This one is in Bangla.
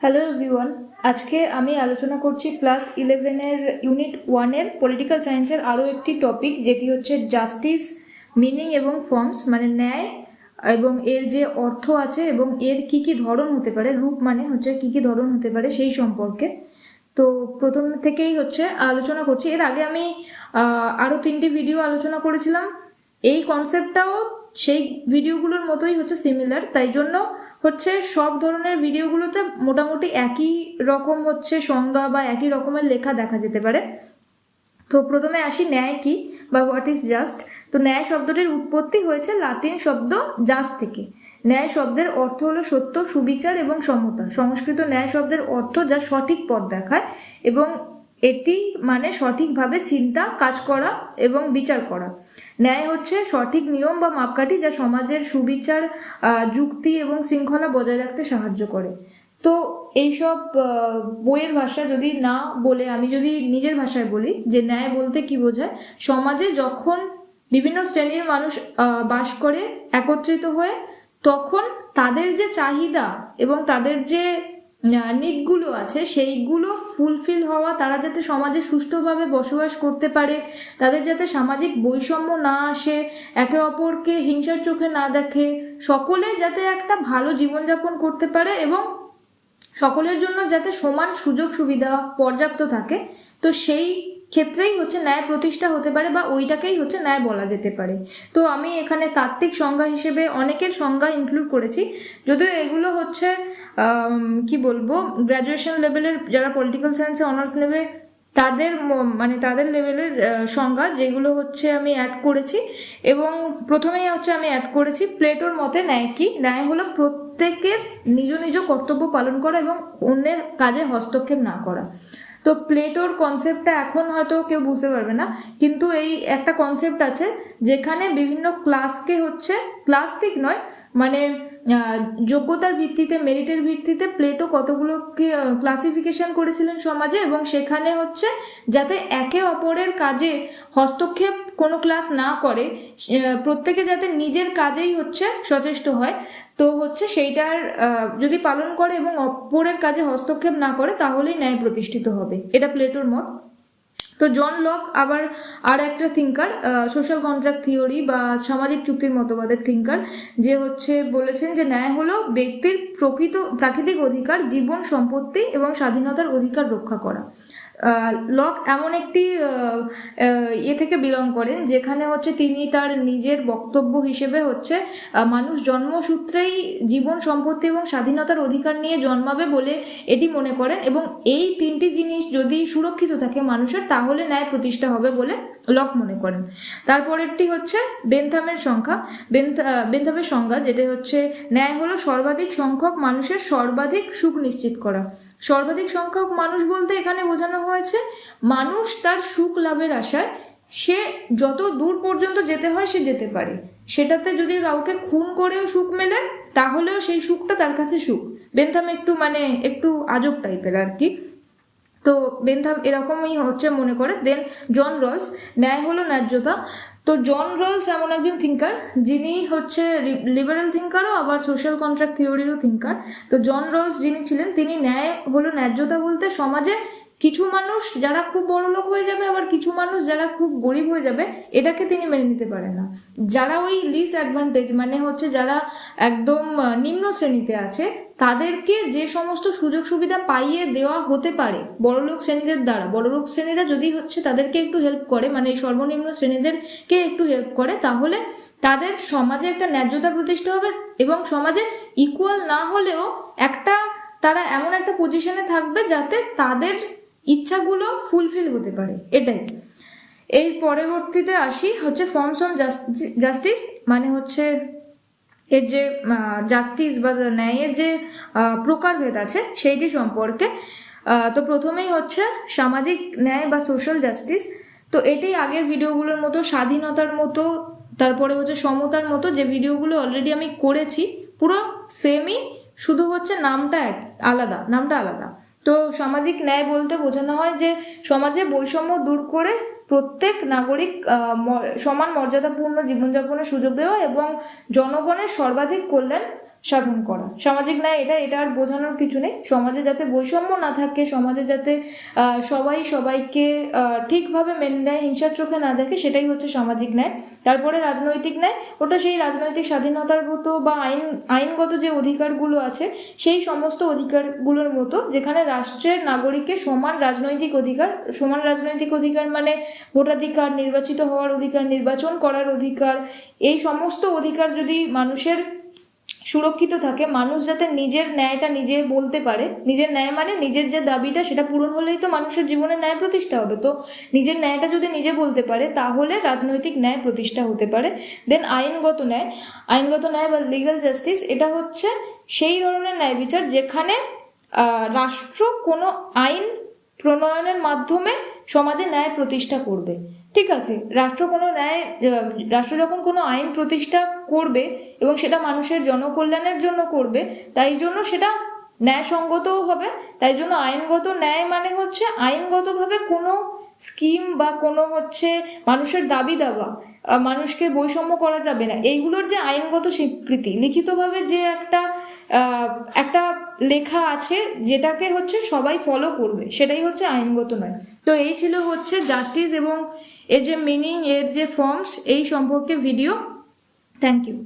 হ্যালো এভরিওয়ান আজকে আমি আলোচনা করছি ক্লাস ইলেভেনের ইউনিট ওয়ানের পলিটিক্যাল সায়েন্সের আরও একটি টপিক যেটি হচ্ছে জাস্টিস মিনিং এবং ফর্মস মানে ন্যায় এবং এর যে অর্থ আছে এবং এর কি কি ধরন হতে পারে, রূপ মানে হচ্ছে কি কি ধরন হতে পারে সেই সম্পর্কে। তো প্রথম থেকেই হচ্ছে আলোচনা করছি। এর আগে আমি আরও তিনটি ভিডিও আলোচনা করেছিলাম। এই কনসেপ্টটাও সেই ভিডিওগুলোর মতোই হচ্ছে সিমিলার তাই জন্য হচ্ছে সব ধরনের ভিডিওগুলোতে মোটামুটি একই রকম হচ্ছে সংজ্ঞা বা একই রকমের লেখা দেখা যেতে পারে। তো প্রথমে আসি ন্যায় কি বা হোয়াট ইজ জাস্ট তো ন্যায় শব্দটির উৎপত্তি হয়েছে লাতিন শব্দ জাস্ট থেকে। ন্যায় শব্দের অর্থ হলো সত্য, সুবিচার এবং সমতা। সংস্কৃত ন্যায় শব্দের অর্থ যা সঠিক পথ দেখায় এবং এটি মানে সঠিকভাবে চিন্তা, কাজ করা এবং বিচার করা। ন্যায় হচ্ছে সঠিক নিয়ম বা মাপকাঠি যা সমাজের সুবিচার যুক্তি এবং শৃঙ্খলা বজায় রাখতে সাহায্য করে। তো এইসব বইয়ের ভাষা যদি না বলে, আমি যদি নিজের ভাষায় বলি যে ন্যায় বলতে কি বোঝায়, সমাজে যখন বিভিন্ন শ্রেণির মানুষ বাস করে, একত্রিত হয়ে, তখন তাদের যে চাহিদা এবং তাদের যে নিডগুলো আছে, সেইগুলো ফুলফিল হওয়া, তারা যাতে সমাজে সুষ্ঠুভাবে বসবাস করতে পারে, তাদের যাতে সামাজিক বৈষম্য না আসে, একে অপরকে হিংসার চোখে না দেখে, সকলে যাতে একটা ভালো জীবনযাপন করতে পারে এবং সকলের জন্য যাতে সমান সুযোগ সুবিধা পর্যাপ্ত থাকে, তো সেই ক্ষেত্রেই হচ্ছে ন্যায় প্রতিষ্ঠা হতে পারে বা ওইটাকেই হচ্ছে ন্যায় বলা যেতে পারে। তো আমি এখানে তাত্ত্বিক সংজ্ঞা হিসেবে অনেকের সংজ্ঞা ইনক্লুড করেছি, যদিও এগুলো হচ্ছে কি বলব? গ্র্যাজুয়েশন লেভেলের যারা পলিটিক্যাল সায়েন্সে অনার্স নেবে, তাদের মানে তাদের লেভেলের সংজ্ঞা যেগুলো হচ্ছে আমি অ্যাড করেছি। এবং প্রথমেই হচ্ছে আমি অ্যাড করেছি প্লেটোর মতে ন্যায় কি? ন্যায় হলো প্রত্যেকের নিজ নিজ কর্তব্য পালন করা এবং অন্যের কাজে হস্তক্ষেপ না করা। তো প্লেটোর কনসেপ্টটা এখন হয়তো কেউ বুঝতে পারবে না, কিন্তু এই একটা কনসেপ্ট আছে, যেখানে বিভিন্ন ক্লাসকে হচ্ছে ক্লাস ঠিক নয় মানে যোগ্যতার ভিত্তিতে মেরিটের ভিত্তিতে প্লেটো কতগুলোকে ক্লাসিফিকেশন করেছিলেন সমাজে এবং সেখানে হচ্ছে যাতে একে অপরের কাজে হস্তক্ষেপ কোনো ক্লাস না করে প্রত্যেকে যাতে নিজের কাজেই হচ্ছে সচেষ্ট হয়। তো হচ্ছে সেইটার যদি পালন করে এবং অপরের কাজে হস্তক্ষেপ না করে, তাহলেই ন্যায় প্রতিষ্ঠিত হবে। এটা প্লেটোর মত। তো জন লক আবার আর একটা থিঙ্কার সোশ্যাল কন্ট্রাক্ট থিওরি বা সামাজিক চুক্তির মতবাদের থিঙ্কার যে হচ্ছে বলেছেন যে ন্যায় হলো ব্যক্তির প্রকৃত প্রাকৃতিক অধিকার, জীবন সম্পত্তি এবং স্বাধীনতার অধিকার রক্ষা করা। লক এমন একটি ইয়ে থেকে বিলং করেন, যেখানে হচ্ছে তিনি তার নিজের বক্তব্য হিসেবে হচ্ছে মানুষ জন্মসূত্রেই জীবন, সম্পত্তি এবং স্বাধীনতার অধিকার নিয়ে জন্মাবে বলে এটি মনে করেন এবং এই তিনটি জিনিস যদি সুরক্ষিত থাকে মানুষের, তাহলে ন্যায় প্রতিষ্ঠা হবে বলে লক মনে করেন। তারপরেরটি হচ্ছে বেনথামের সংখ্যা। বেনথা বেনথামের সংজ্ঞা, যেটা হচ্ছে, ন্যায় হলো সর্বাধিক সংখ্যক মানুষের সর্বাধিক সুখ নিশ্চিত করা। সর্বাধিক সংখ্যক মানুষ বলতে এখানে বোঝানো হয়েছে, মানুষ তার সুখ লাভের আশায় সে যত দূর পর্যন্ত যেতে হয় সে যেতে পারে। সেটাতে যদি কাউকে খুন করেও সুখ মেলে, তাহলেও সেই সুখটা তার কাছে সুখ। বেনথাম একটু মানে একটু আজব টাইপের আর কি। তো বেনথাম এরকমই হচ্ছে মনে করে। দেন জন রলস ন্যায় হলো ন্যায্যতা। তো জন রলস এমন একজন থিঙ্কার যিনি হচ্ছে লিবারেল থিঙ্কারও আবার সোশ্যাল কন্ট্রাক্ট থিওরিরও থিঙ্কার তো জন রলস যিনি ছিলেন, তিনি ন্যায় হলো ন্যায্যতা বলতে সমাজে কিছু মানুষ যারা খুব বড় লোক হয়ে যাবে, আবার কিছু মানুষ যারা খুব গরিব হয়ে যাবে, এটাকে তিনি মেনে নিতে পারেন না। যারা ওই লিস্ট অ্যাডভান্টেজ মানে হচ্ছে যারা একদম নিম্ন শ্রেণীতে আছে, তাদেরকে যে সমস্ত সুযোগ সুবিধা পাইয়ে দেওয়া হতে পারে বড়লোক শ্রেণীদের দ্বারা বড়লোক শ্রেণীরা যদি হচ্ছে তাদেরকে একটু হেল্প করে মানে এই সর্বনিম্ন শ্রেণীদেরকে একটু হেল্প করে, তাহলে তাদের সমাজে একটা ন্যায্যতা প্রতিষ্ঠা হবে এবং সমাজে ইকুয়াল না হলেও একটা, তারা এমন একটা পজিশনে থাকবে যাতে তাদের ইচ্ছাগুলো ফুলফিল হতে পারে, এটাই। এই পরবর্তীতে আসি হচ্ছে ফর্মস অফ জাস্টিস মানে হচ্ছে এর যে জাস্টিস বা ন্যায়ের যে প্রকারভেদ আছে, সেইটি সম্পর্কে। তো প্রথমেই হচ্ছে সামাজিক ন্যায় বা সোশ্যাল জাস্টিস তো এটাই আগের ভিডিওগুলোর মতো, স্বাধীনতার মতো, তারপরে হচ্ছে সমতার মতো, যে ভিডিওগুলো অলরেডি আমি করেছি, পুরো সেমই শুধু হচ্ছে নামটা এক, আলাদা, নামটা আলাদা। তো সামাজিক ন্যায় বলতে বোঝানো হয় যে সমাজে বৈষম্য দূর করে প্রত্যেক নাগরিক সমান মর্যাদাপূর্ণ জীবনযাপনের সুযোগ দেওয়া এবং জনগণের সর্বাধিক কল্যাণ সাধন করা। সামাজিক ন্যায় এটা এটা আর বোঝানোর কিছু নেই। সমাজে যাতে বৈষম্য না থাকে, সমাজে যাতে সবাই সবাইকে ঠিকভাবে মেনে নেয়, হিংসার চোখে না দেখে, সেটাই হচ্ছে সামাজিক ন্যায়। তারপরে রাজনৈতিক ন্যায়, ওটা সেই রাজনৈতিক স্বাধীনতার মতো বা আইন, আইনগত যে অধিকারগুলো আছে, সেই সমস্ত অধিকারগুলোর মতো, যেখানে রাষ্ট্রের নাগরিককে সমান রাজনৈতিক অধিকার, সমান রাজনৈতিক অধিকার মানে ভোটাধিকার, নির্বাচিত হওয়ার অধিকার, নির্বাচন করার অধিকার, এই সমস্ত অধিকার যদি মানুষের সুরক্ষিত থাকে। মানুষ যাতে নিজের ন্যায়টা নিজে বলতে পারে, নিজের ন্যায় মানে নিজের যে দাবিটা সেটা পূরণ হলেই তো মানুষের জীবনে ন্যায় প্রতিষ্ঠা হবে। তো নিজের ন্যায়টা যদি নিজে বলতে পারে, তাহলে রাজনৈতিক ন্যায় প্রতিষ্ঠা হতে পারে। দেন আইনগত ন্যায় আইনগত ন্যায় বা লিগ্যাল জাস্টিস এটা হচ্ছে সেই ধরনের ন্যায় বিচার যেখানে রাষ্ট্র কোনো আইন প্রণয়নের মাধ্যমে সমাজে ন্যায় প্রতিষ্ঠা করবে। আছে। রাষ্ট্র কোনো ন্যায় রাষ্ট্র যখন কোনো আইন প্রতিষ্ঠা করবে এবং সেটা মানুষের জনকল্যাণের জন্য করবে, তাই জন্য সেটা ন্যায়সঙ্গতও হবে। তাই জন্য আইনগত ন্যায় মানে হচ্ছে আইনগতভাবে কোনো স্কিম বা কোনো হচ্ছে মানুষের দাবি দাবা মানুষকে বৈষম্য করা যাবে না। এইগুলোর যে আইনগত স্বীকৃতি, লিখিতভাবে যে একটা একটা লেখা আছে যেটাকে হচ্ছে সবাই ফলো করবে, সেটাই হচ্ছে আইনগত নয়। তো এই ছিল হচ্ছে জাস্টিস এবং এর যে মিনিং এর যে ফর্মস এই সম্পর্কে ভিডিও থ্যাংক ইউ